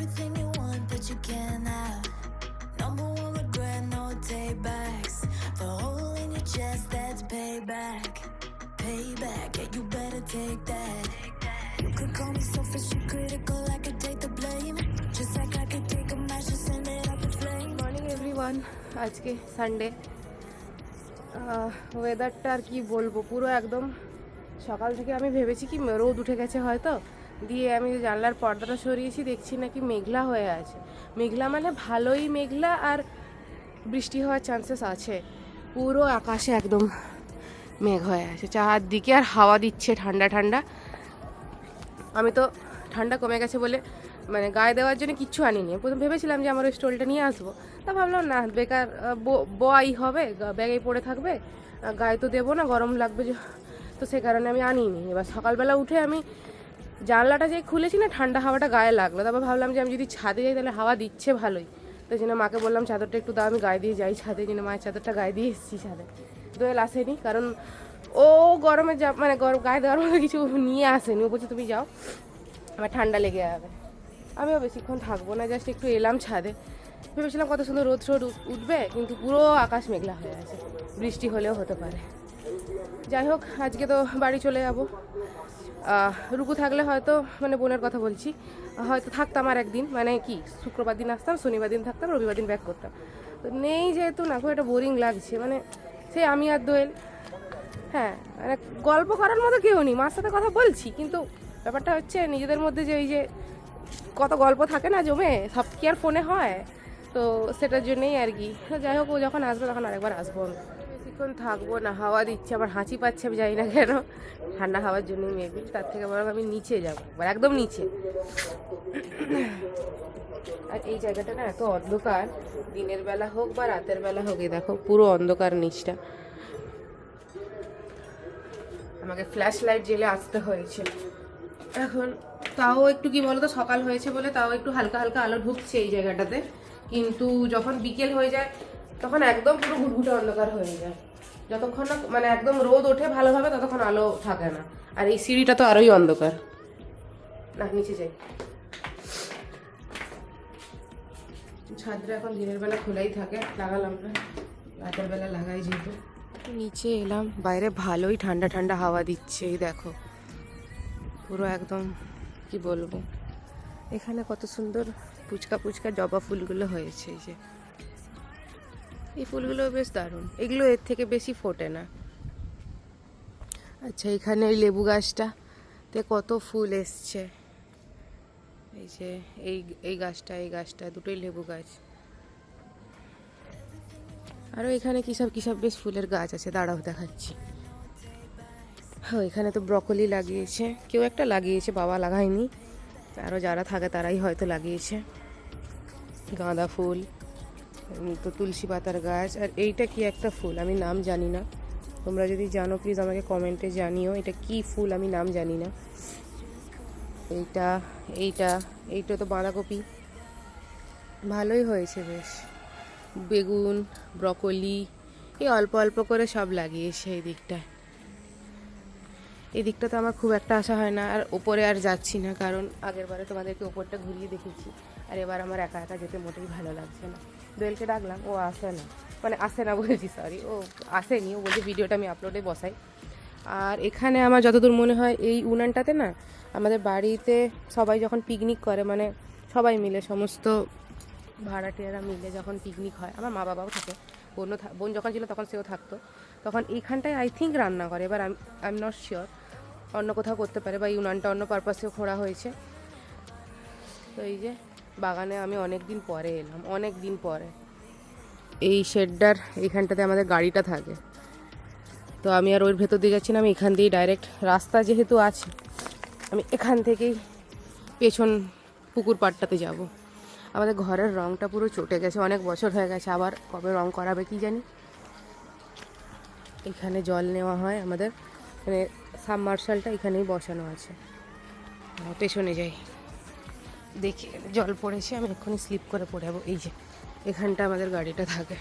everything you want that you can have. Number one regret, no take backs. The hole in your chest, that's payback. Payback, yeah, you better take that. You could call me selfish and critical, I could take the blame. Just like I could take a match and send it up in flames. Morning everyone আজকে Sunday ওয়েদারটা আর কি বলব পুরো একদম সকাল থেকে আমি ভেবেছি কি রোদ উঠে গেছে হয়তো দিয়ে আমি জানলার পর্দাটা সরিয়েছি দেখছি নাকি মেঘলা হয়ে আছে। মেঘলা মানে ভালোই মেঘলা আর বৃষ্টি হওয়ার চান্সেস আছে। পুরো আকাশে একদম মেঘ হয়ে আছে। চারদিকে আর হাওয়া দিচ্ছে ঠান্ডা ঠান্ডা। আমি তো ঠান্ডা কমে গেছে বলে মানে গায়ে দেওয়ার জন্য কিচ্ছু আনিনি। প্রথম ভেবেছিলাম যে আমার ওই স্টোলটা নিয়ে আসব। তা ভাবলাম না বেকার আহ, ব- হবে গা- ব্যাগেই পড়ে থাকবে। গায়ে তো দেবো না গরম লাগবে তো সে কারণে আমি আনিনি। এবার সকালবেলা উঠে আমি জানলাটা যে খুলেছি না, ঠান্ডা হাওয়াটা গায়ে লাগল। তারপর ভাবলাম যে আমি যদি ছাদে যাই তাহলে হাওয়া দিচ্ছে ভালোই। তো জন্য মাকে বললাম, চাদরটা একটু দাও, আমি গায়ে দিয়ে যাই ছাদে। জন্য মায়ের চাদরটা গায়ে দিয়ে এসেছি ছাদে। দোয়েল আসেনি কারণ ও গরমে যা মানে গরম, গায়ে দেওয়ার মতো কিছু নিয়ে আসেনি। ও বলছে, তুমি যাও, আমার ঠান্ডা লেগে যাবে। আমিও বেশিক্ষণ থাকব না, জাস্ট একটু এলাম ছাদে। ভেবেছিলাম কত সুন্দর রোদ রোদ উঠবে, কিন্তু পুরো আকাশ মেঘলা হয়ে আছে। বৃষ্টি হলেও হতে পারে। যাই হোক, আজকে তো বাড়ি চলে যাব। রুকু থাকলে হয়তো মানে বোনের কথা বলছি, হয়তো থাকতাম আর একদিন মানে কি, শুক্রবার দিন আসতাম, শনিবার দিন থাকতাম, রবিবার দিন ব্যাক করতাম। তো নেই যেহেতু না, খুব একটা বোরিং লাগছে মানে সেই আমি আর দোয়েল হ্যাঁ মানে গল্প করার মতো কেউ নেই, মার সাথে কথা বলছি, কিন্তু ব্যাপারটা হচ্ছে নিজেদের মধ্যে যে ওই যে কত গল্প থাকে না জমে, সব কি আর ফোনে হয়? তো সেটার জন্যেই আর কি। যাই হোক, ও যখন আসবে, তখন আরেকবার আসব আমি। বেশিক্ষণ থাকব না, হাওয়া দিচ্ছে, আমার হাঁচি পাচ্ছে, আমি জানি না কেন। ঠান্ডা হাওয়ার জন্যই মেবি তার থেকে বরং আমি নিচে যাব একদম নিচে। আর এই জায়গাটা না এত অন্ধকার, দিনের বেলা হোক বা রাতের বেলা হোক দেখো পুরো অন্ধকার নিচটা। আমাকে ফ্ল্যাশ লাইট জেলে আসতে হয়েছে এখন তাও একটু কি বলতো, সকাল হয়েছে বলে তাও একটু হালকা হালকা আলো ঢুকছে এই জায়গাটাতে। কিন্তু যখন বিকেল হয়ে যায়, তখন একদম পুরো ঘুটঘুটে অন্ধকার হয়ে যায়। যতক্ষণ না মানে একদম রোদ ওঠে ভালোভাবে ততক্ষণ আলো থাকে না। আর এই সিঁড়িটা তো আরোই অন্ধকার। না, নিচে যাই। ছাদটা এখন দিনের বেলা খোলাই থাকে, লাগালাম না। রাতের বেলা লাগাই যেহেতু। নিচে এলাম, বাইরে ভালোই ঠান্ডা ঠান্ডা হাওয়া দিচ্ছে, এই দেখো। পুরো একদম, কি বলব? এখানে কত সুন্দর পুচকা পুচকা জবা ফুলগুলো হয়েছে, এই যে। এই ফুলগুলো বেশ দারুণ। এগুলো এর থেকে বেশি ফোটে না। আচ্ছা এখানে এই লেবু গাছটাতে কত ফুল এসছে। এই যে, এই এই গাছটা এই গাছটা, দুটোই লেবু গাছ। আরও এখানে কী সব কী সব বেশ ফুলের গাছ আছে? দাঁড়াও, দেখাচ্ছি। হ্যাঁ এখানে তো ব্রকলি লাগিয়েছে। কেউ একটা লাগিয়েছে, বাবা লাগায়নি। আরও যারা থাকে, তারাই হয়তো লাগিয়েছে। গাঁদা ফুল। তো তুলসী পাতার গাছ। আর এইটা কি একটা ফুল? আমি নাম জানি না। তোমরা যদি জানো প্লিজ আমাকে কমেন্টে জানিও। এটা কি ফুল? আমি নাম জানি না। এইটা এইটা এইটা তো বাঁধাকপি। ভালোই হয়েছে বেশ। বেগুন, ব্রকলি, এই অল্প অল্প করে সব লাগিয়েছে এই দিকটায় এই দিকটা তো আমার খুব একটা আশা হয় না। আর ওপরে আর যাচ্ছি না, কারণ আগের বারে তোমাদেরকে ওপরটা ঘুরিয়ে দেখেছি আর এবার আমার একা একা যেতে মোটেই ভালো লাগছে না। দোয়েলকে ডাকলাম, ও আসে না। মানে আসে না বলছি সরি ও আসেনি, ও বলছে ভিডিওটা আমি আপলোডে বসাই। আর এখানে আমার যতদূর মনে হয়, এই উনানটাতে না, আমাদের বাড়িতে সবাই যখন পিকনিক করে মানে সবাই মিলে, সমস্ত ভাড়াটিয়ারা মিলে যখন পিকনিক হয়, আমার মা বাবাও থাকে, বোনও বোন যখন ছিল তখন সেও থাকতো, তখন এইখানটায় আই থিঙ্ক রান্না করে। এবার আই এম নট শিওর অন্য কোথাও করতে পারে বা এই উনানটা অন্য পারপাসেও খোঁড়া হয়েছে। তো এই যে বাগানে আমি অনেক দিন পরে এলাম অনেক দিন পরে। এই শেডটার এখানটাতে আমাদের গাড়িটা থাকে। তো আমি আর ওর ভেতর দিয়ে যাচ্ছি না, আমি এখান দিয়েই ডাইরেক্ট রাস্তা যেহেতু আছে, আমি এখান থেকেই পেছন পুকুর পাড়টাতে যাব। আমাদের ঘরের রংটা পুরো চটে গেছে, অনেক বছর হয়ে গেছে, আবার কবে রং করাবে কি জানি? এখানে জল নেওয়া হয় আমাদের মানে সাবমার্শালটা এখানেই বসানো আছে। পেছনে যাই। দেখি জল পড়েছে আমি এক্ষুনি স্লিপ করে পড়ে যাব। এই যে, এখানটা আমাদের গাড়িটা থাকে।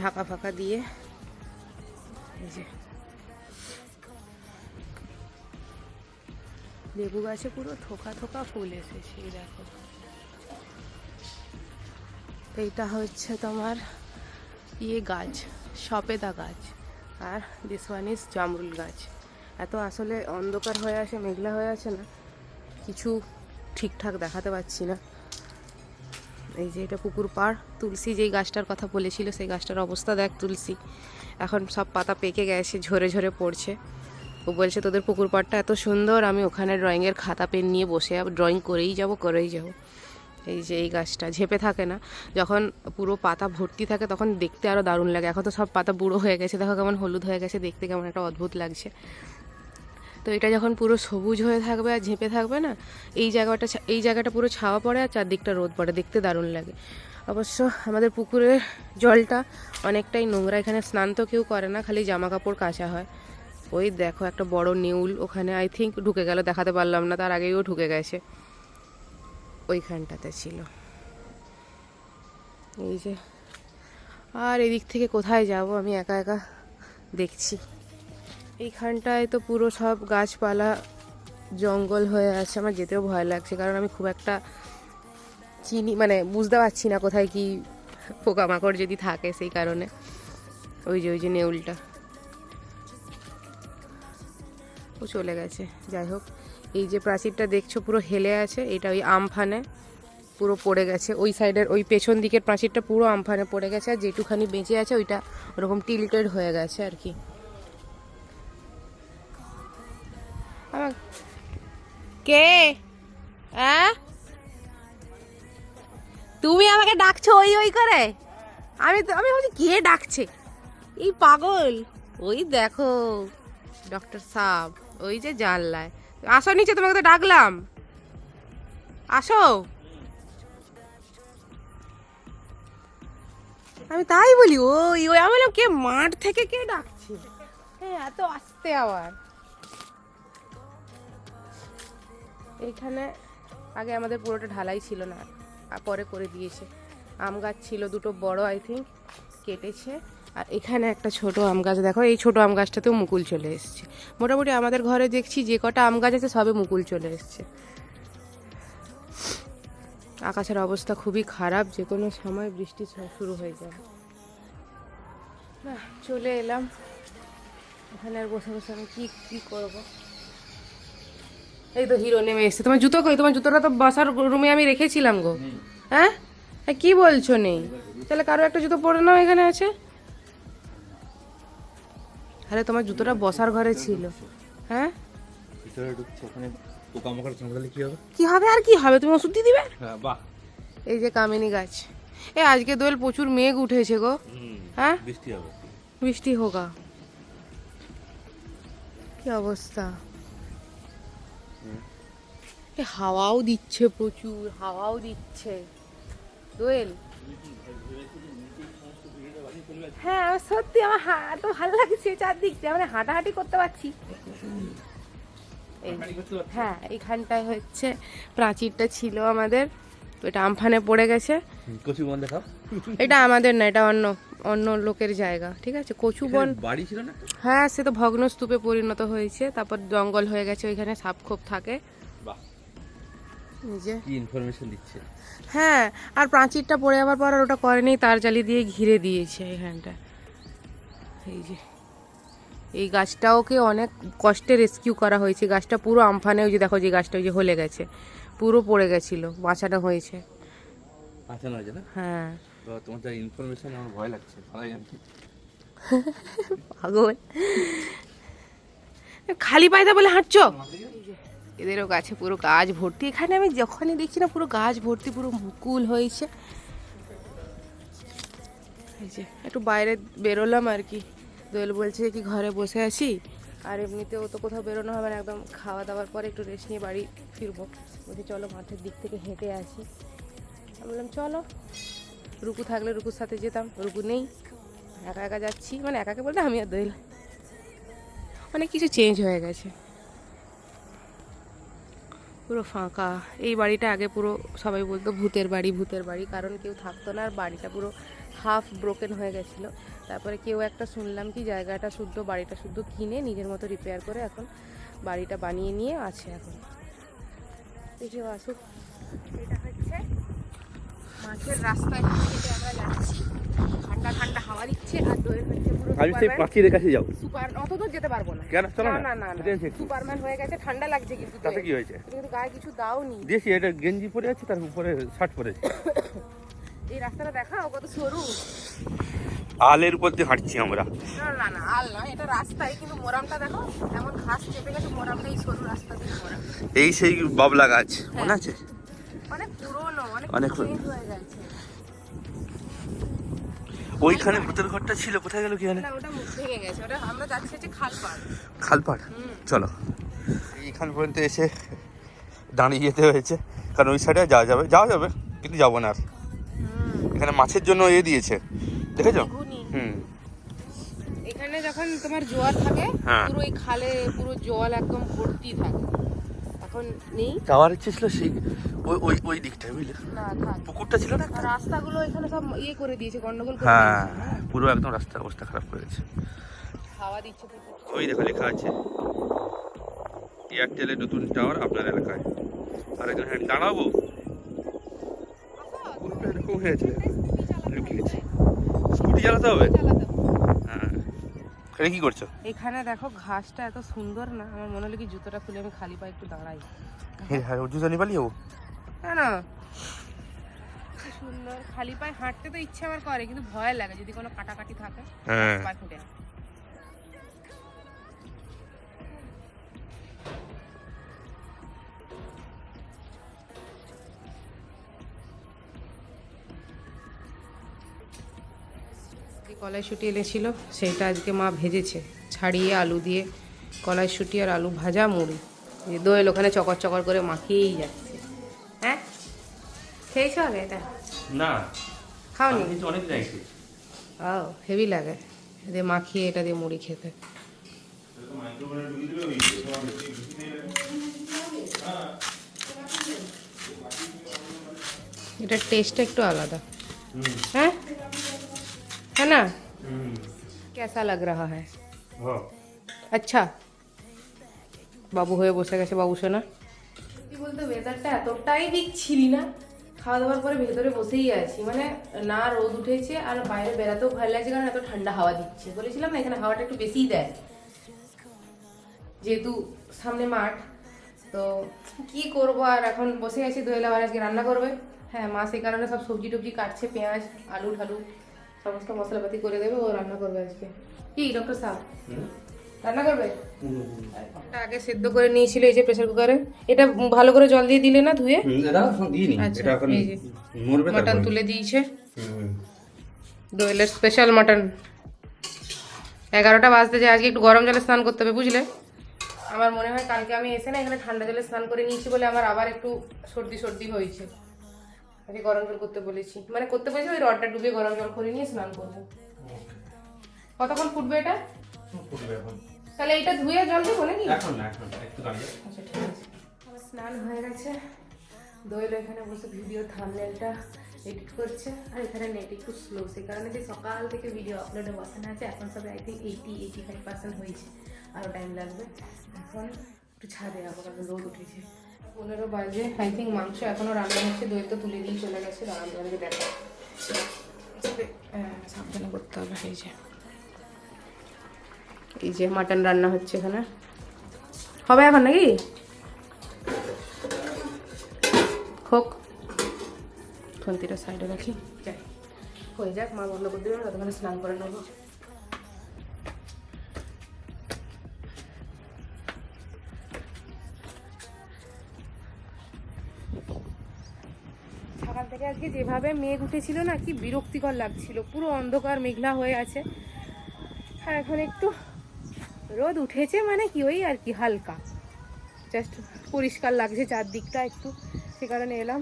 ঢাকা ফাঁকা দিয়ে, এই যে। লেবু গাছে পুরো থোকা থোকা ফুল এসেছে দেখো। এইটা হচ্ছে তোমার ইয়ে গাছ, সপেদা গাছ, আর দিস ওয়ান ইজ জামরুল গাছ। এত আসলে অন্ধকার হয়ে আছে মেঘলা হয়ে আছে না। কিছু ঠিকঠাক দেখাতে পাচ্ছি না। এই যে এটা পুকুর পাড়। তুলসী যেই গাছটার কথা বলেছিল, সেই গাছটার অবস্থা দেখ তুলসী। এখন সব পাতা পেকে গেছে, ঝরে ঝরে পড়ছে। ও বলছে, তোদের পুকুর পাড়টা এত সুন্দর, আমি ওখানে ড্রয়িংয়ের খাতা পেন নিয়ে বসে ড্রয়িং করেই যাব করেই যাব। এই যে এই গাছটা ঝেপে থাকে না। যখন পুরো পাতা ভর্তি থাকে, তখন দেখতে আরও দারুণ লাগে। এখন তো সব পাতা বুড়ো হয়ে গেছে, দেখো কেমন হলুদ হয়ে গেছে, দেখতে কেমন একটা অদ্ভুত লাগছে। তো এটা যখন পুরো সবুজ হয়ে থাকবে আর ঝেঁপে থাকবে না, এই জায়গাটা এই জায়গাটা পুরো ছাওয়া পড়ে আর চারদিকটা রোদ পড়ে। দেখতে দারুণ লাগে। অবশ্য আমাদের পুকুরের জলটা অনেকটাই নোংরা, এখানে স্নান তো কেউ করে না, খালি জামা কাপড় কাচা হয়। ওই দেখো একটা বড় নেউল, ওখানে আই থিঙ্ক ঢুকে গেল, দেখাতে পারলাম না, তার আগেই ও ঢুকে গেছে। ওইখানটাতে ছিল। এই যে, আর এদিক থেকে কোথায় যাব? আমি একা একা দেখছি। এইখানটায় তো পুরো সব গাছপালা জঙ্গল হয়ে আছে। আমার যেতেও ভয় লাগছে, কারণ আমি খুব একটা চিনি মানে বুঝতে পারছি না কোথায় কি পোকামাকড় যদি থাকে সেই কারণে। ওই যে ওই যে নেউলটা। ও চলে গেছে, যাই হোক। এই যে প্রাচীরটা দেখছ, পুরো হেলে আছে, এটা ওই আমফানে পুরো পড়ে গেছে। ওই সাইডের, ওই পেছন দিকের প্রাচীরটা পুরো আমফানে পড়ে গেছে, আর যেটুখানি বেঁচে আছে, ওইটা ওরকম টিল্টেড হয়ে গেছে আর কি। কে? হ্যাঁ তুমি আমাকে ডাকছো ওই ওই করে? আমি আমি ভাবছি কে ডাকছে? এই পাগল। ওই দেখো, ডক্টর সাব, ওই যে জানলায়। আসো নিচে, তোমাকে তো ডাকলাম। আসো। আমি তাই বলি, ওই ওই, আমি কে মাঠ থেকে কে ডাকছে? হ্যাঁ এত আসতে আবার এইখানে আগে আমাদের পুরোটা ঢালাই ছিল না পরে করে দিয়েছে। আম গাছ ছিল দুটো বড় আই থিঙ্ক কেটেছে। আর এখানে একটা ছোট আম গাছ, দেখো, এই ছোট আম গাছটাতেও মুকুল চলে এসছে। মোটামুটি আমাদের ঘরে দেখছি যে কটা আম গাছ আছে, সবে মুকুল চলে এসছে। আকাশের অবস্থা খুবই খারাপ, যে কোনো সময় বৃষ্টি শুরু হয়ে না চলে এলাম। এখানে আর বসে বসে আমি কী কী করব? এই তো হিরো নেমে এসছে। তোমার জুতো কই? তোমার জুতোটা তো বসার রুমে আমি রেখেছিলাম গো। হ্যাঁ? এ, কি বলছো নেই? তাহলে কারও একটা জুতো পরে নাও এখানে আছে। আরে তোমার জুতোটা বসার ঘরে ছিল। হ্যাঁ? ভিতরে ঢুকছে ওখানে পোকামাকড় কামড়ালে কি হবে? কি হবে আর কি হবে? তুমি ওষুধ দিয়ে দিবে? হ্যাঁ বাহ। এই যে কামিনী গাছ। এ আজকে দোয়েল প্রচুর মেঘ উঠেছে গো। হ্যাঁ? বৃষ্টি হবে। বৃষ্টি হোগা। কি অবস্থা? হাওয়াও দিচ্ছে প্রচুর হাওয়াও দিচ্ছে। দোয়েল? হ্যাঁ সত্যি আমার এত ভালো লাগছে চারদিক দিয়ে মানে হাঁটাহাঁটি করতে পারছি। হ্যাঁ এইখানটায় হচ্ছে প্রাচীরটা ছিল আমাদের এটা আমফানে পড়ে গেছে। এটা আমাদের না এটা অন্য অন্য লোকের জায়গা ঠিক আছে? কচু বন বাড়ি ছিল না? হ্যাঁ সে তো ভগ্নস্তূপে পরিণত হয়েছে তারপর জঙ্গল হয়ে গেছে ওইখানে সাপ খোপ থাকে। কি ইনফরমেশন দিচ্ছে? হ্যাঁ আর প্রাচীরটা পড়ে যাওয়ার পর আর ওটা করেনি তার জালি দিয়ে ঘিরে দিয়েছে এখানটা। এই যে। এই গাছটাওকে অনেক কষ্টে রেস্কিউ করা হয়েছে। গাছটা পুরো আমফানে ওই যে দেখো যে গাছটা ওই যে হলে গেছে। পুরো পড়ে গেছিল বাঁচানো হয়েছে। আচ্ছা নয় না? হ্যাঁ। তো তোমার যা ইনফরমেশন আমার ভয় লাগছে পাগল। খালি পায়দা বলে হাঁটছো? এদেরও গাছে পুরো গাছ ভর্তি। এখানে আমি যখনই দেখছি না, পুরো গাছ ভর্তি, পুরো মুকুল হয়েছে। এই যে, একটু বাইরে বেরোলাম আর কি। দোয়েল বলছে কি ঘরে বসে আছি। আর এমনিতেও তো কোথাও বেরোনো হবে না, একদম খাওয়া দাওয়ার পরে একটু রেস্ট নিয়ে বাড়ি ফিরবো। বলছি, চলো মাঠের দিক থেকে হেঁটে আসি। আমি বললাম, চলো। রুকু থাকলে রুকুর সাথে যেতাম, রুকু নেই। একা একা যাচ্ছি মানে একাকে বলতে আমি আর দোয়েল। অনেক কিছু চেঞ্জ হয়ে গেছে। পুরো ফাঁকা। এই বাড়িটা আগে পুরো সবাই বলতো ভূতের বাড়ি ভূতের বাড়ি। কারণ কেউ থাকতো না আর বাড়িটা পুরো হাফ ব্রোকেন হয়ে গেছিল। তারপরে কেউ একটা শুনলাম কি জায়গাটা শুদ্ধ, বাড়িটা শুদ্ধ কিনে নিজের মতো রিপেয়ার করে এখন বাড়িটা বানিয়ে নিয়ে আছে এখন। দেখি আসুক। এটা হচ্ছে মাঠের রাস্তায় আমরা যাচ্ছি। ঠান্ডা ঠান্ডা হাওয়া দিচ্ছে আর হচ্ছে পুরো আমি সেই প্রাচীরের কাছে যাও। সুপার অত দূর যেতে পারব না। কেন? চলো না না। না না। সুপারম্যান হয়ে গেছে ঠান্ডা লাগছে কিন্তু তাতে দোয়েল। কি হয়েছে কিন্তু গায়ে কিছু দাওনি দিয়েছি এটা গেঞ্জি পরে আছে তার উপরে শার্ট পরেছে এই রাস্তাটা দেখাও কত সরু। আলের উপর দিয়ে হাঁটছি আমরা। না না না আল না এটা রাস্তাই কিন্তু মোরামটা দেখো এমন ঘাস চেপে গেছে মোরামটা এই সরু রাস্তা দিয়ে মোরাম। এই সেই বাবলা গাছ মনে আছে? অনেক পুরনো অনেক অনেক হয়ে গেছে। ওইখানে ভূতের ঘরটা ছিল কোথায় গেল কি জানে? না ওটা মুখ ভেঙে গেছে। ওটা আমরা যাচ্ছি হচ্ছে খালপাড়। চলো। এইখান পর্যন্ত এসে দাঁড়িয়ে যেতে হয়েছে কারণ ওই সাইডে যাওয়া যাবে যাওয়া যাবে কিন্তু যাব না আর। এখানে মাছের জন্য এ দিয়েছে। দেখেছ? হুম। এখানে যখন তোমার জোয়ার থাকে হ্যাঁ। পুরো এই খালে পুরো জল একদম ভর্তি থাকে। এখন নেই যাওয়ার ইচ্ছে ছিল সেই ওই ওই ওই দিকটায় বুঝলে না থাক পুকুরটা ছিল না রাস্তাগুলো এখানে সব ইয়ে করে দিয়েছে গন্ডগোল করে হ্যাঁ পুরো একদম রাস্তার অবস্থা খারাপ করেছে হাওয়া দিচ্ছে ওই দেখো লেখা আছে এয়ারটেলের নতুন টাওয়ার আপনার এলাকায় আর একজন হ্যাঁ দাঁড়াবো এরকম হয়ে আছে স্কুটি চালাতে হবে। হ্যাঁ এটা কি করছ? এখানে দেখো ঘাসটা এত সুন্দর না আমার মনে হলো কি জুতোটা খুলে আমি খালি পায়ে একটু দাঁড়াই। হ্যাঁ হ্যাঁ ও জুতো নিবালি ও। না না। সুন্দর খালি পায়ে হাঁটতে তো ইচ্ছে আমার করে কিন্তু ভয় লাগে যদি কোনো কাটাকাটি থাকে হ্যাঁ। কলাইশুটি এনেছিল সেইটা আজকে মা ভেজেছে। ছাড়িয়ে আলু দিয়ে কলাইশুটি আর আলু ভাজা মুড়ি। দোয়েল ওখানে চকর চকর করে মাখিয়েই যাচ্ছে। হ্যাঁ? খেয়েছো আগে এটা? না। খাওনি? অনেক ও হেভি লাগে। দিয়ে মাখিয়ে এটা দিয়ে মুড়ি খেতে। এটার টেস্টটা একটু আলাদা। হ্যাঁ? ना कैसा लग रहा है আচ্ছা বাবু হয়ে বসে গেছে বাবু সোনা কি বলতো ওয়েদারটা এতটাই বিচ্ছিরি না খাওয়া দাওয়ার পরে ভেতরে বসেই আছি মানে না রোদ উঠেছে আর বাইরে বেড়াতেও ভালো লাগছে কারণ এত ঠান্ডা হাওয়া দিচ্ছে বলেছিলাম না এখানে হাওয়াটা একটু বেশিই দেয় যেহেতু সামনে মাঠ তো কি করবো আর এখন বসে আছি দোয়েল আবার আজকে রান্না করবে হ্যাঁ মা সেই কারণে সব সবজি টবজি কাটছে পেঁয়াজ আলু ঠালু সমস্ত মশলাপাতি করে দেবে ও রান্না করবে আজকে। কি ডক্টর সাহেব? রান্না করবে? আগে সেদ্ধ করে নিয়েছিল এই যে প্রেসার কুকারে এটা ভালো করে জল দিয়ে দিলে না ধুয়ে? দিইনি। আচ্ছা, মাটন তুলে দিয়েছে। দোয়েলের স্পেশাল মাটন এগারোটা বাজতে যে আজকে একটু গরম জলে স্নান করতে হবে বুঝলে? আমার মনে হয় কালকে আমি এসে না এখানে ঠান্ডা জলে স্নান করে নিয়েছি বলে আমার আবার একটু সর্দি সর্দি হয়েছে। আজকে গরম জল করতে বলেছি। মানে করতে বলেছি ওই রডটা ডুবে গরম জল করে নিয়ে স্নান করব কতক্ষণ ফুটবে এটা? ফুটবে এখন। তাহলে এটা ধুয়ে জল দেবো নাকি এখন না এখন একটু দাঁড়িয়ে। আচ্ছা ঠিক আছে। আমার স্নান হয়ে গেছে। দোয়েল এখানে বসে ভিডিও থামনেলটা এডিট করছে। আর এখানে নেট একটু স্লো সেই কারণে যে সকাল থেকে ভিডিও আপলোডে বসানো আছে এখন সবে I think eighty eighty five percent হয়েছে। আরও টাইম লাগবে। এখন একটু ছাদে যাব কারণ রোদ উঠেছে। পনেরো বাজে। আই থিঙ্ক মাংস এখনও রান্না হচ্ছে দই তো তুলে দিয়ে চলে গেছে দাঁড়ান তোমাদেরকে দেখো হ্যাঁ, সাবধানে করতে হবে এই যে। এই যে মাটন রান্না হচ্ছে এখানে। হবে এখন নাকি? হোক। খুন্তিটা সাইডে রাখি। যাই। হয়ে যাক মা বন্ধ করে দেবে ততক্ষণে স্নান করে নেব। আজকে যেভাবে মেঘ উঠেছিল না, কি বিরক্তিকর লাগছিল। পুরো অন্ধকার, মেঘলা হয়ে আছে। আর এখন একটু রোদ উঠেছে মানে কি, ওই আর কি, হালকা। জাস্ট পরিষ্কার লাগছে চারদিকটা একটু, সে কারণে এলাম।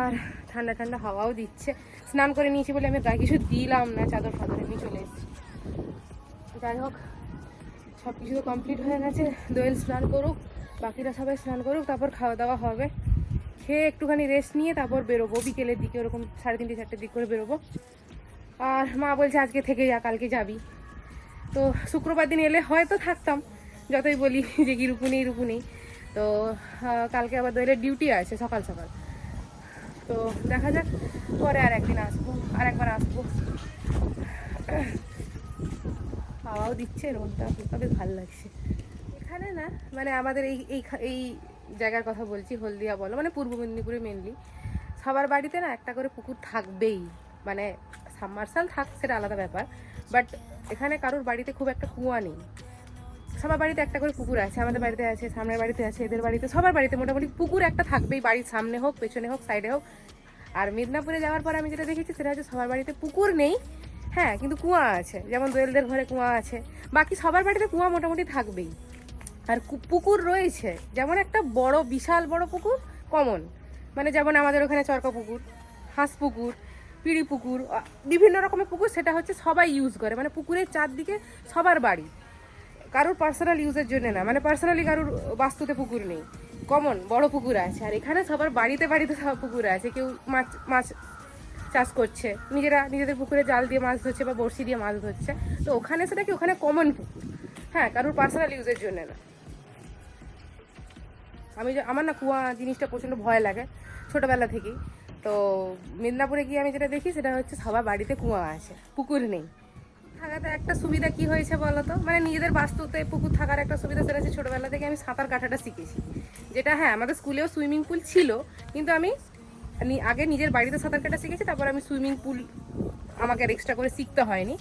আর ঠান্ডা ঠান্ডা হাওয়াও দিচ্ছে। স্নান করে নিয়েছি বলে আমি গায়ে কিছু দিলাম না, চাদর ফাদর এমনি চলে এসেছি। যাই হোক সব কিছু তো কমপ্লিট হয়ে গেছে। দোয়েল স্নান করুক, বাকিরা সবাই স্নান করুক, তারপর খাওয়া দাওয়া হবে। খেয়ে একটুখানি রেস্ট নিয়ে তারপর বেরোবো। বিকেলের দিকে ওরকম সাড়ে তিনটে চারটের দিক করে বেরোবো। আর মা বলছে, আজকে থেকে যা, কালকে যাবি। তো শুক্রবার দিন এলে হয়তো থাকতাম, যতই বলি যে কি রুকু নেই রুকু নেই। তো কালকে আবার দোয়েলের ডিউটি আছে সকাল সকাল। তো দেখা যাক, পরে আর একদিন আসব, আর একবার আসব। হাওয়াও দিচ্ছে রোদটা তবে ভালো লাগছে। এখানে না মানে আমাদের এই এই জায়গার কথা বলছি, হলদিয়া বলো মানে পূর্ব মেদিনীপুরে মেনলি সবার বাড়িতে না একটা করে পুকুর থাকবেই। মানে সাবমার্সাল থাক, সেটা আলাদা ব্যাপার। বাট এখানে কারোর বাড়িতে খুব একটা কুয়া নেই। সবার বাড়িতে একটা করে পুকুর আছে, আমাদের বাড়িতে আছে, সামনের বাড়িতে আছে, এদের বাড়িতে, সবার বাড়িতে মোটামুটি পুকুর একটা থাকবেই, বাড়ির সামনে হোক, পেছনে হোক সাইডে হোক। আর মেদিনীপুরে যাওয়ার পর আমি যেটা দেখেছি, সেটা হচ্ছে সবার বাড়িতে পুকুর নেই। হ্যাঁ কিন্তু কুয়া আছে। যেমন দোয়েলদের ঘরে কুয়া আছে। বাকি সবার বাড়িতে কুয়া মোটামুটি থাকবেই। আর পুকুর রয়েছে, যেমন একটা বড়, বিশাল বড় পুকুর, কমন। মানে যেমন আমাদের ওখানে চরকা পুকুর, হাঁস পুকুর, পিড়ি পুকুর বিভিন্ন রকমের পুকুর সেটা হচ্ছে সবাই ইউজ করে। মানে পুকুরের চারদিকে সবার বাড়ি। কারোর পার্সোনাল ইউজের জন্য না মানে পার্সোনালি কারোর বাস্তুতে পুকুর নেই। কমন, বড় পুকুর আছে। আর এখানে সবার বাড়িতে বাড়িতে সব পুকুর আছে। কেউ মাছ মাছ চাষ করছে। নিজেরা নিজেদের পুকুরে জাল দিয়ে মাছ ধরছে বা বড়শি দিয়ে মাছ ধরছে। তো ওখানে সেটা কি? ওখানে কমন পুকুর। হ্যাঁ কারোর পার্সোনাল ইউজের জন্য না। আমি আমার না কুয়া জিনিসটা প্রচণ্ড ভয় লাগে, ছোটোবেলা থেকেই। তো মেদিনীপুরে গিয়ে আমি যেটা দেখি, সেটা হচ্ছে সবার বাড়িতে কুয়া আছে, পুকুর নেই। থাকাতে একটা সুবিধা কি হয়েছে বলতো? মানে নিজেদের বাস্তুতে পুকুর থাকার একটা সুবিধা সেটা হচ্ছে ছোটোবেলা থেকে আমি সাঁতার কাটাটা শিখেছি। যেটা হ্যাঁ আমাদের স্কুলেও সুইমিং পুল ছিল, কিন্তু আমি আগে নিজের বাড়িতে সাঁতার কাটা শিখেছি, তারপর আমি সুইমিং পুল আমাকে আর এক্সট্রা করে শিখতে হয়নি।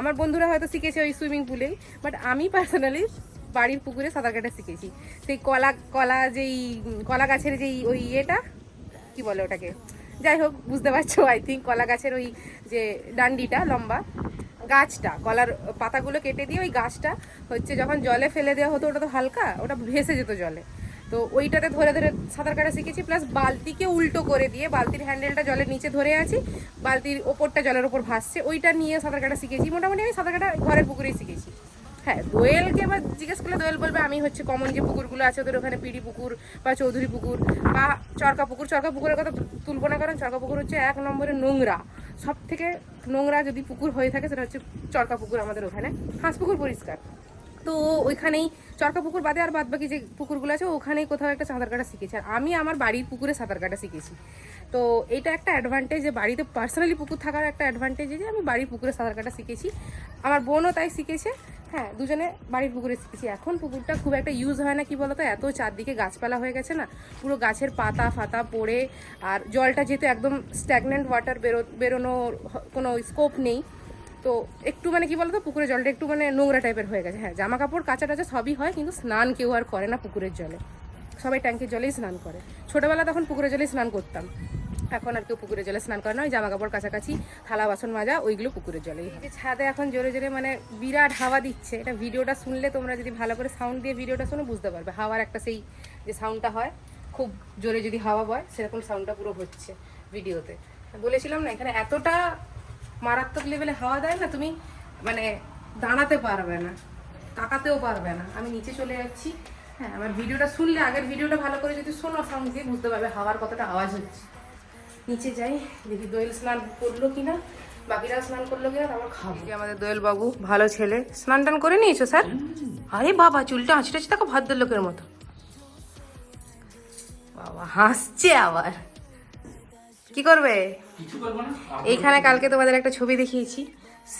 আমার বন্ধুরা হয়তো শিখেছে ওই সুইমিং পুলেই বাট আমি পার্সোনালি বাড়ির পুকুরে সাঁতার কাটা শিখেছি। সেই কলা কলা যেই, কলা গাছের যেই ওই ইয়েটা, কি বলে ওটাকে? যাই হোক, বুঝতে পারছ আই থিঙ্ক কলা গাছের ওই যে ডান্ডিটা, লম্বা, গাছটা, কলার পাতাগুলো কেটে দিয়ে ওই গাছটা হচ্ছে যখন জলে ফেলে দেওয়া হতো, ওটা তো হালকা, ওটা ভেসে যেত জলে। তো ওইটাতে ধরে ধরে সাঁতার কাটা শিখেছি প্লাস বালতিকে উল্টো করে দিয়ে, বালতির হ্যান্ডেলটা জলের নিচে ধরে আছি, বালতির ওপরটা জলের ওপর ভাসছে, ওইটা নিয়ে সাঁতার কাটা শিখেছি। মোটামুটি আমি সাঁতার কাটা ঘরের পুকুরেই শিখেছি। হ্যাঁ দোয়েলকে এবার জিজ্ঞেস করলে দোয়েল বলবে, আমি হচ্ছে কমন যে পুকুরগুলো আছে, ওদের ওখানে পিড়ি পুকুর বা চৌধুরী পুকুর বা চরকা পুকুর। চরকা পুকুরের কথা তুলবো না কারণ চরকা পুকুর হচ্ছে এক নম্বরে নোংরা। সব থেকে নোংরা যদি পুকুর হয়ে থাকে, সেটা হচ্ছে চরকা পুকুর আমাদের ওখানে। হাঁস পুকুর পরিষ্কার। তো ওইখানেই চরকা পুকুর বাদে আর বাদ বাকি যে পুকুরগুলো আছে, ওখানেই কোথাও একটা সাঁতার কাটা শিখেছি। আর আমি আমার বাড়ির পুকুরে সাঁতার কাটা শিখেছি। তো এটা একটা অ্যাডভান্টেজ যে বাড়িতে পার্সোনালি পুকুর থাকার একটা অ্যাডভান্টেজ যে আমি বাড়ির পুকুরে সাঁতার কাটা শিখেছি। আমার বোনও তাই শিখেছে। হ্যাঁ দুজনে বাড়ির পুকুরে শিখেছি। এখন পুকুরটা খুব একটা ইউজ হয় না, কি বলতো? এত চারদিকে গাছপালা হয়ে গেছে না, পুরো গাছের পাতা ফাতা পড়ে, আর জলটা যেহেতু একদম স্ট্যাগনেন্ট ওয়াটার বেরো, বেরোনোর কোনো স্কোপ নেই। তো একটু মানে কি বলতো, পুকুরের জলটা একটু মানে নোংরা টাইপের হয়ে গেছে। হ্যাঁ জামা কাপড় কাচা টাচা সবই হয়, কিন্তু স্নান কেউ আর করে না পুকুরের জলে। সবাই ট্যাঙ্কির জলেই স্নান করে। ছোটোবেলা তখন পুকুরের জলেই স্নান করতাম। এখন আর কেউ পুকুরের জলে স্নান করে না, ওই জামা কাপড় কাছাকাছি, থালা, বাসন মাজা, ওইগুলো পুকুরের জলেই যে ছাদে এখন জোরে জোরে মানে বিরাট হাওয়া দিচ্ছে, এটা ভিডিওটা শুনলে তোমরা যদি ভালো করে সাউন্ড দিয়ে ভিডিওটা শুনে, বুঝতে পারবে। হাওয়ার একটা সেই যে সাউন্ডটা হয়, খুব জোরে যদি হাওয়া বয়, সেরকম সাউন্ডটা পুরো হচ্ছে ভিডিওতে। বলেছিলাম না, এখানে এতটা মারাত্মক লেভেলে হাওয়া দেয় না তুমি মানে দাঁড়াতে পারবে না তাকাতেও পারবে না। আমি নিচে চলে যাচ্ছি। হ্যাঁ আমার ভিডিওটা শুনলে আগের ভিডিওটা ভালো করে যদি শোনো সঙ্গে বুঝতে পারবে হাওয়ার কতটা আওয়াজ হচ্ছে। নিচে যাই দেখি দোয়েল স্নান করল কিনা বাকিরা স্নান করল কিনা তারপর খাব। আমাদের দোয়েল বাবু ভালো ছেলে। স্নান টান করে নিয়েছো স্যার? আরে বাবা চুলটা আঁচড়েছে দেখো ভদ্রলোকের মতো। বাবা হাসছে আবার। কি করবে? এইখানে কালকে তোমাদের একটা ছবি দেখিয়েছি।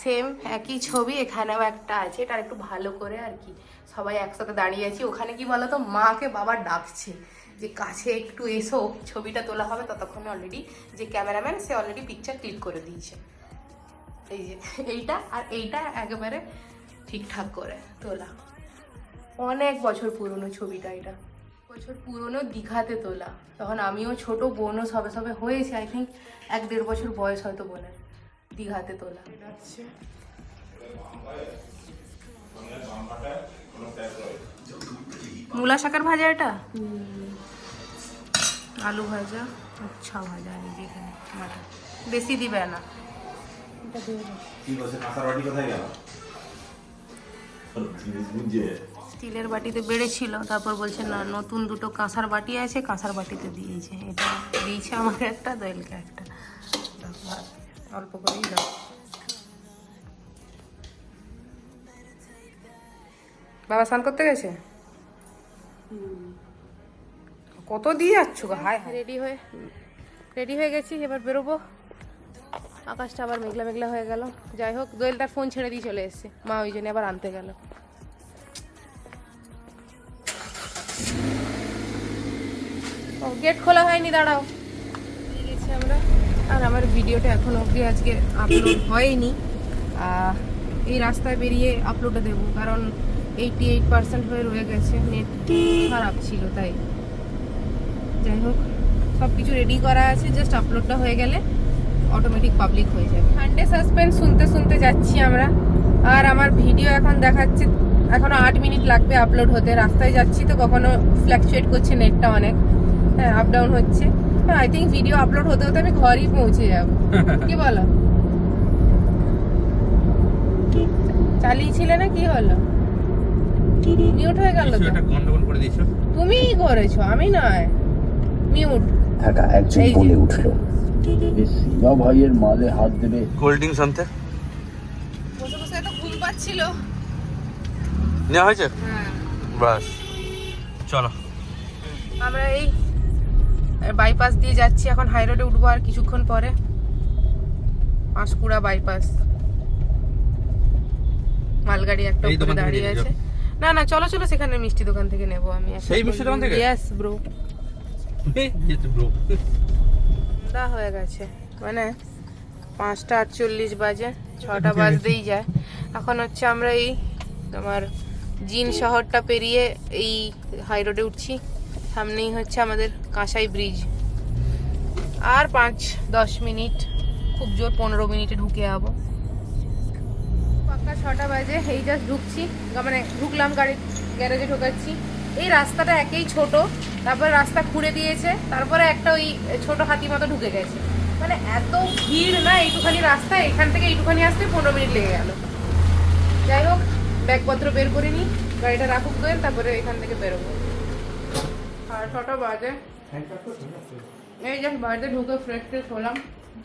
সেম একই ছবি এখানেও একটা আছে এটা একটু ভালো করে আর কি। সবাই একসাথে দাঁড়িয়ে আছি। ওখানে কি বলতো মাকে বাবা ডাকছে যে কাছে একটু এসো। ছবিটা তোলা হবে ততক্ষণে অলরেডি যে ক্যামেরাম্যান সে অলরেডি পিকচার ক্লিক করে দিয়েছে। এই যে এইটা আর এইটা একেবারে ঠিকঠাক করে তোলা। অনেক বছর পুরনো ছবিটা এটা। বছর পুরনো দীঘাতে তোলা। তখন আমিও ছোট বোনও সবে সবে হয়েছে আই থিঙ্ক এক দেড় বছর বয়স হয়তো বোনের দীঘাতে তোলা। আচ্ছা মূলা শাকের ভাজা এটা? আলু ভাজা। আচ্ছা ভাজা এই এখানে মাটন বেশি দিবে না। এটা দিয়ে দাও। কি বলছে কাঁসার বাটি কোথায় গেল? স্টিলের বাটিতে বেড়েছিল, তারপর বলছে, না, নতুন দুটো কাঁসার বাটি আছে, কাঁসার বাটিতে দিয়েছে। এটা দিয়েছে আমাকে একটা দোয়েলকে একটা। অল্প করেই দাও। বাবা, স্নান করতে গেছে? কত দিয়ে যাচ্ছ হায় রেডি হয়ে রেডি হয়ে গেছি, এবার বেরোবো। আকাশটা আবার মেঘলা মেঘলা হয়ে গেল। যাই হোক দোয়েল তার ফোন ছেড়ে দিয়ে চলে এসেছে। মা ওই জন্য আবার আনতে গেল। গেট খোলা হয়নি, দাঁড়াও। গেছি আমরা। আর আমার ভিডিওটা এখন অবধি আজকে আপলোড হয়নি। এই রাস্তায় বেরিয়ে আপলোডে দেবো, কারণ এইটি এইট পার্সেন্ট হয়ে রয়ে গেছে। নেট খারাপ ছিল, তাই। যাই হোক সব কিছু রেডি করা আছে জাস্ট আপলোডটা হয়ে গেলে অটোমেটিক পাবলিক হয়ে যাবে। সানডে সাসপেন্স শুনতে শুনতে যাচ্ছি আমরা। আর আমার ভিডিও এখন দেখাচ্ছে, এখনও আট মিনিট লাগবে আপলোড হতে। রাস্তায় যাচ্ছি তো কখনো ফ্ল্যাকচুয়েট করছে নেটটা অনেক। হ্যাঁ আপ ডাউন হচ্ছে। আই থিঙ্ক ভিডিও আপলোড হতে হতে আমি ঘরেই পৌঁছে যাব। কি বলো? চালিয়েছিলে না? কি হলো? মিউট হয়ে গেল তো? একটা গন্ডগোল করে দিয়েছ? তুমিই করেছ আমি নয়। মিউট থাকা একজন এই যে। বলে উঠল। শিবা ভাইয়ের মালে হাত দেবে। কোল্ড ড্রিঙ্কস আনতে? বসে বসে এত ঘুম পাচ্ছিল। নেওয়া হয়েছে? হ্যাঁ। বাস। চলো। আমরা এই বাইপাস দিয়ে যাচ্ছি এখন হাই রোডে উঠবো আর কিছুক্ষণ পরে। পাঁশকুড়া বাইপাস মালগাড়ি একটা উপরে দাঁড়িয়ে আছে। না না চলো চলো সেখানে মিষ্টি দোকান থেকে নেব আমি সেই মিষ্টি দোকান থেকে? ইয়েস ব্রো ব্রো সন্ধ্যা হয়ে গেছে। মানে পাঁচটা আটচল্লিশ বাজে ছটা বাজতেই যায়। এখন হচ্ছে আমরা এই তোমার জিন শহরটা পেরিয়ে এই হাই রোডে উঠছি। সামনেই হচ্ছে আমাদের কাঁসাই ব্রিজ। আর পাঁচ দশ মিনিট, খুব জোর পনেরো মিনিটে ঢুকে যাব। পাক্কা ছটা বাজে, এই জাস্ট ঢুকছি। মানে ঢুকলাম গাড়ি গ্যারেজে ঢোকাচ্ছি। এই রাস্তাটা একেই ছোট, তারপর রাস্তা খুঁড়ে দিয়েছে, তারপরে একটা ওই ছোট হাতি মতো ঢুকে গেছে। মানে এত ভিড় না, এইটুখানি রাস্তা, এখান থেকে এইটুখানি আসতে পনেরো মিনিট লেগে গেল। যাই হোক, ব্যাগপত্র বের করে নিই গাড়িটা রাখুক দোয়েল তারপরে এখান থেকে বেরোবো। সাড়ে ছটা বাজে। এই জাস্ট বাড়িতে ঢুকে ফ্রেশ ফ্রেশ হলাম।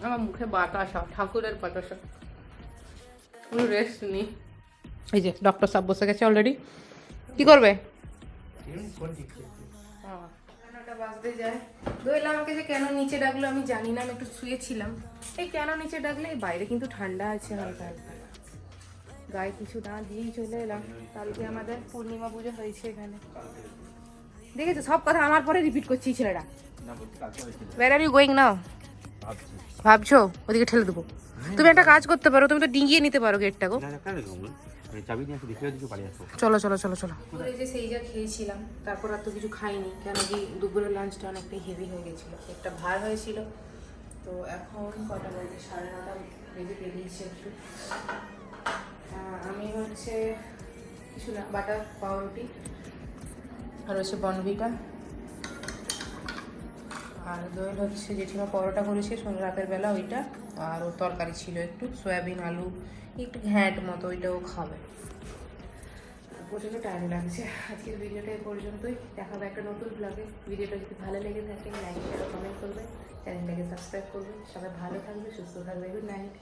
আমার মুখে বাতাসা ঠাকুরের বাতাসা। কোনো রেস্ট নেই। এই যে ডক্টর সাহেব বসে গেছে অলরেডি কি করবে? আমাকে যে কেন নিচে ডাকলো আমি জানি না, আমি একটু শুয়েছিলাম। এই কেন নিচে ডাকলে? বাইরে কিন্তু ঠান্ডা আছে গায়ে কিছু না দিয়েই চলে এলাম। কালকে আমাদের পূর্ণিমা পুজো হয়েছে এখানে। দেখেছ? সব কথা আমার পরে রিপিট করছি ছেলেটা where are you going now ভাবছ। ওদিকে ঠেলে দেবো। তুমি একটা কাজ করতে পারো তুমি তো ডিঙিয়ে নিতে পারো গেটটা গো চাবি নিয়ে আসো দেখে দেখে পালিয়ে আসো। চলো চলো চলো চলো। এই যে সেই যা খেয়েছিলাম তারপর আর তো কিছু খাইনি কেন কি দুপুরের লাঞ্চটা অনেকটাই হেভি হয়ে গেছিল। একটা ভার হয়েছিল। তো এখন কটা বাজে? সাড়ে নটা বেজে পেরিয়েছে একটু। আমি হচ্ছে কিছু না বাটার পাউরুটি হচ্ছে বনভিটা। আর দোয়েল হচ্ছে জেঠিমা পরোটা করেছে শনি রাতের বেলা ওইটা। আর ও তরকারি ছিল একটু সয়াবিন আলু, একটু ঘ্যাঁট মতো ওইটাও খাবে। প্রচণ্ড টাইম লাগছে। আজকের ভিডিওটা এই পর্যন্তই। দেখাবে একটা নতুন ব্লগে ভিডিওটা যদি ভালো লেগে থাকে লাইক শেয়ার কমেন্ট করবে চ্যানেলটাকে সাবস্ক্রাইব করবে সবাই ভালো থাকবে, সুস্থ থাকবে। Good night